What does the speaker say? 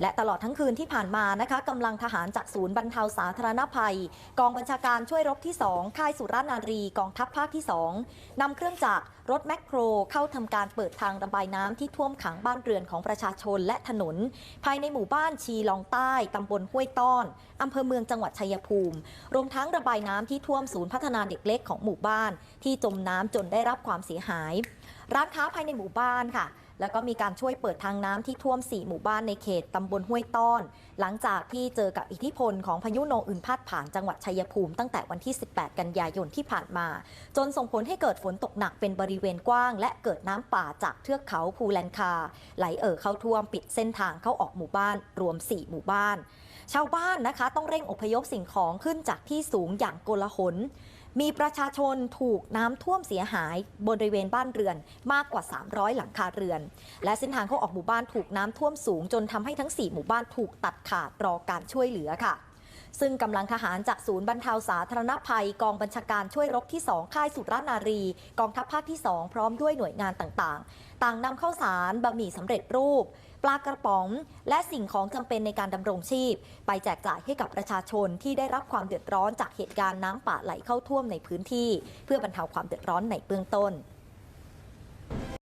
และตลอดทั้งคืนที่ผ่านมานะคะกำลังทหารจากศูนย์บรรเทาสาธารณภัย กองบัญชาการช่วยรบที่ 2 ค่ายสุรานารีกองทัพภาคที่ 2นำเครื่องจักรรถแมคโครเข้าทำการเปิดทางระบายน้ำที่ท่วมขังบ้านเรือนของประชาชนและถนน ภายในหมู่บ้านชีลองใต้ตำบลห้วยต้อนอำเภอเมืองจังหวัดชัยภูมิ รวมทั้งระบายน้ำที่ท่วมศูนย์พัฒนาเด็กเล็กของหมู่บ้าน ที่จมน้ำจนได้รับความเสียหาย ร้านค้าภายในหมู่บ้านค่ะ แล้วก็มีการช่วยเปิดทางน้ำที่ท่วม 4 หมู่บ้านในเขตตำบลห้วยต้อน หลังจากที่เจอกับอิทธิพลของพายุโนอึนพาดผ่านจังหวัดชัยภูมิตั้งแต่วันที่ 18 กันยายนที่ผ่านมา จนส่งผลให้เกิดฝนตกหนักเป็นบริเวณกว้าง และเกิดน้ำป่าจากเทือกเขาภูแลนคา ไหลเอ่อเข้าท่วมปิดเส้นทางเข้าออกหมู่บ้านรวม 4 หมู่บ้าน ชาวบ้านนะคะต้องเร่งอพยพสิ่งของขึ้นจากที่สูงอย่างโกลาหล มีประชาชนถูกน้ำท่วมเสียหายบริเวณบ้านเรือนมากกว่า 300 หลังคาเรือน และเส้นทางเข้าออกหมู่บ้านถูกน้ำท่วมสูง จนทำให้ทั้ง 4 หมู่บ้านถูกตัดขาดรอการช่วยเหลือค่ะ ซึ่งกำลังทหารจากศูนย์บรรเทาสาธารณภัย กองบัญชาการช่วยรบที่ 2 ค่ายสุรานารี กองทัพภาคที่ 2 พร้อมด้วยหน่วยงานต่างๆ ต่างนำข้าวสารบะหมี่สำเร็จรูป ปลากระป๋อง และสิ่งของจำเป็นในการดำรงชีพ ไปแจกจ่ายให้กับประชาชนที่ได้รับความเดือดร้อนจากเหตุการณ์น้ำป่าไหลเข้าท่วมในพื้นที่ เพื่อบรรเทาความเดือดร้อนในเบื้องต้น